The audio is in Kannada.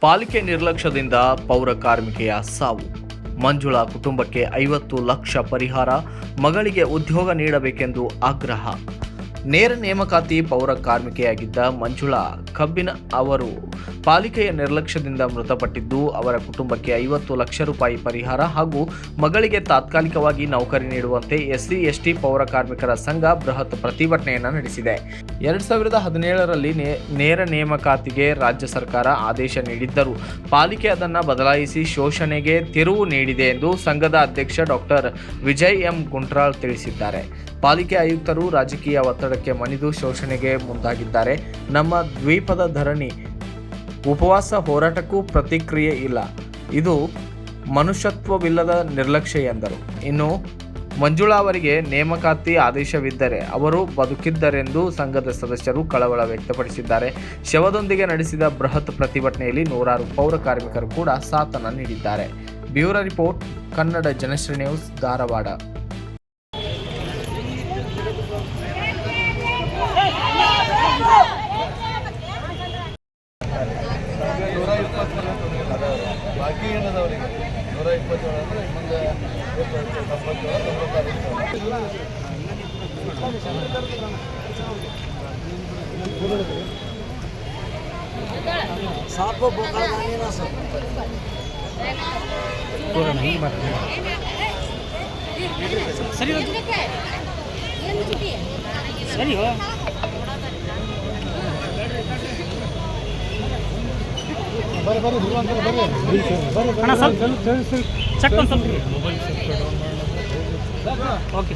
ಪಾಲಿಕೆ ನಿರ್ಲಕ್ಷ್ಯದಿಂದ ಪೌರ ಕಾರ್ಮಿಕೆಯ ಸಾವು. ಮಂಜುಳಾ ಕುಟುಂಬಕ್ಕೆ ಐವತ್ತು ಲಕ್ಷ ಪರಿಹಾರ, ಮಗಳಿಗೆ ಉದ್ಯೋಗ ನೀಡಬೇಕೆಂದು ಆಗ್ರಹ. ನೇರ ನೇಮಕಾತಿ ಪೌರ ಕಾರ್ಮಿಕೆಯಾಗಿದ್ದ ಮಂಜುಳಾ ಕಬ್ಬಿನ ಅವರು ಪಾಲಿಕೆಯ ನಿರ್ಲಕ್ಷ್ಯದಿಂದ ಮೃತಪಟ್ಟಿದ್ದು, ಅವರ ಕುಟುಂಬಕ್ಕೆ ಐವತ್ತು ಲಕ್ಷ ರೂಪಾಯಿ ಪರಿಹಾರ ಹಾಗೂ ಮಗಳಿಗೆ ತಾತ್ಕಾಲಿಕವಾಗಿ ನೌಕರಿ ನೀಡುವಂತೆ ಎಸ್ಸಿ, ಎಸ್ಟಿ ಪೌರ ಕಾರ್ಮಿಕರ ಸಂಘ ಬೃಹತ್ ಪ್ರತಿಭಟನೆಯನ್ನು ನಡೆಸಿದೆ. ಎರಡ್ ಸಾವಿರದ ಹದಿನೇಳರಲ್ಲಿ ನೇರ ನೇಮಕಾತಿಗೆ ರಾಜ್ಯ ಸರ್ಕಾರ ಆದೇಶ ನೀಡಿದ್ದರೂ, ಪಾಲಿಕೆ ಅದನ್ನು ಬದಲಾಯಿಸಿ ಶೋಷಣೆಗೆ ತಿರುವು ನೀಡಿದೆ ಎಂದು ಸಂಘದ ಅಧ್ಯಕ್ಷ ಡಾಕ್ಟರ್ ವಿಜಯ್ ಎಂ. ಗುಂಟ್ರಾಳ್ ತಿಳಿಸಿದ್ದಾರೆ. ಪಾಲಿಕೆ ಆಯುಕ್ತರು ರಾಜಕೀಯ ಒತ್ತಡಕ್ಕೆ ಮಣಿದು ಶೋಷಣೆಗೆ ಮುಂದಾಗಿದ್ದಾರೆ. ನಮ್ಮ ದ್ವೀಪದ ಧರಣಿ ಉಪವಾಸ ಹೋರಾಟಕ್ಕೂ ಪ್ರತಿಕ್ರಿಯೆ ಇಲ್ಲ. ಇದು ಮನುಷ್ಯತ್ವವಿಲ್ಲದ ನಿರ್ಲಕ್ಷ್ಯ ಎಂದರು. ಇನ್ನು ಮಂಜುಳಾ ಅವರಿಗೆ ನೇಮಕಾತಿ ಆದೇಶವಿದ್ದರೆ ಅವರು ಬದುಕಿದ್ದರೆಂದು ಸಂಘದ ಸದಸ್ಯರು ಕಳವಳ ವ್ಯಕ್ತಪಡಿಸಿದ್ದಾರೆ. ಶವದೊಂದಿಗೆ ನಡೆಸಿದ ಬೃಹತ್ ಪ್ರತಿಭಟನೆಯಲ್ಲಿ ನೂರಾರು ಪೌರ ಕಾರ್ಮಿಕರು ಕೂಡ ಸಾಥನ ನೀಡಿದ್ದಾರೆ. Bureau report, Kannada Janashri news, Dharwad ನೂರ ಇಪ್ಪತ್ತೇಳು ಬಾಕಿ ಏನದವರಿಗೆ ನೂರ ಇಪ್ಪತ್ತೇಳು ಅಂದರೆ ಮುಂದೆ ತೊಂಬತ್ತೇಳು ತೊಂಬತ್ತಾರು ಸಾಕು ಸರ್. ಸರಿ ಅಣ್ಣ ಸ್ವಲ್ಪ ಚೆಕ್ ಒಂದು ಸ್ವಲ್ಪ ಓಕೆ